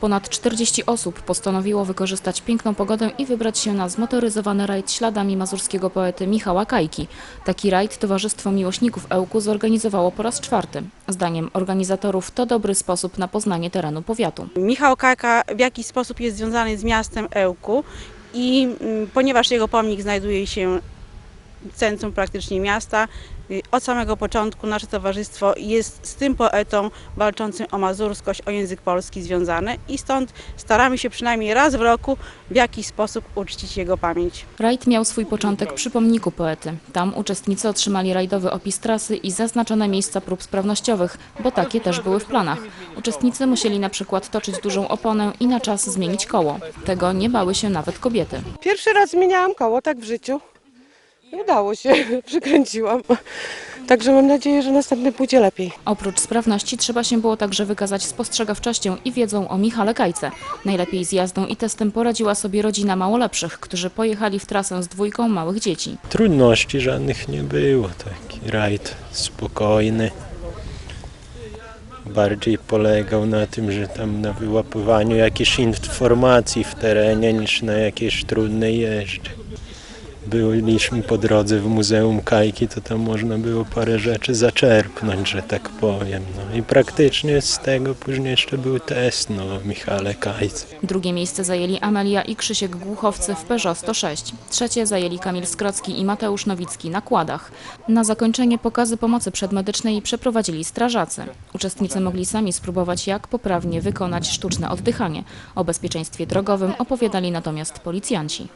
Ponad 40 osób postanowiło wykorzystać piękną pogodę i wybrać się na zmotoryzowany rajd śladami mazurskiego poety Michała Kajki. Taki rajd Towarzystwo Miłośników Ełku zorganizowało po raz czwarty. Zdaniem organizatorów to dobry sposób na poznanie terenu powiatu. Michał Kajka w jakiś sposób jest związany z miastem Ełku i mm, ponieważ jego pomnik znajduje się w centrum praktycznie miasta, od samego początku nasze towarzystwo jest z tym poetą walczącym o mazurskość, o język polski związane i stąd staramy się przynajmniej raz w roku w jakiś sposób uczcić jego pamięć. Rajd miał swój początek przy pomniku poety. Tam uczestnicy otrzymali rajdowy opis trasy i zaznaczone miejsca prób sprawnościowych, bo takie też były w planach. Uczestnicy musieli na przykład toczyć dużą oponę i na czas zmienić koło. Tego nie bały się nawet kobiety. Pierwszy raz zmieniałam koło tak w życiu. I udało się, przykręciłam. Także mam nadzieję, że następny pójdzie lepiej. Oprócz sprawności trzeba się było także wykazać spostrzegawczością i wiedzą o Michale Kajce. Najlepiej z jazdą i testem poradziła sobie rodzina małolepszych, którzy pojechali w trasę z dwójką małych dzieci. Trudności żadnych nie było. Taki rajd spokojny. Bardziej polegał na tym, że tam na wyłapywaniu jakichś informacji w terenie niż na jakiejś trudnej jeździe. Byliśmy po drodze w Muzeum Kajki, to tam można było parę rzeczy zaczerpnąć, że tak powiem. No i praktycznie z tego później jeszcze był test no, Michale Kajce. Drugie miejsce zajęli Amelia i Krzysiek Głuchowcy w Peugeot 106. Trzecie zajęli Kamil Skrocki i Mateusz Nowicki na kładach. Na zakończenie pokazy pomocy przedmedycznej przeprowadzili strażacy. Uczestnicy mogli sami spróbować, jak poprawnie wykonać sztuczne oddychanie. O bezpieczeństwie drogowym opowiadali natomiast policjanci.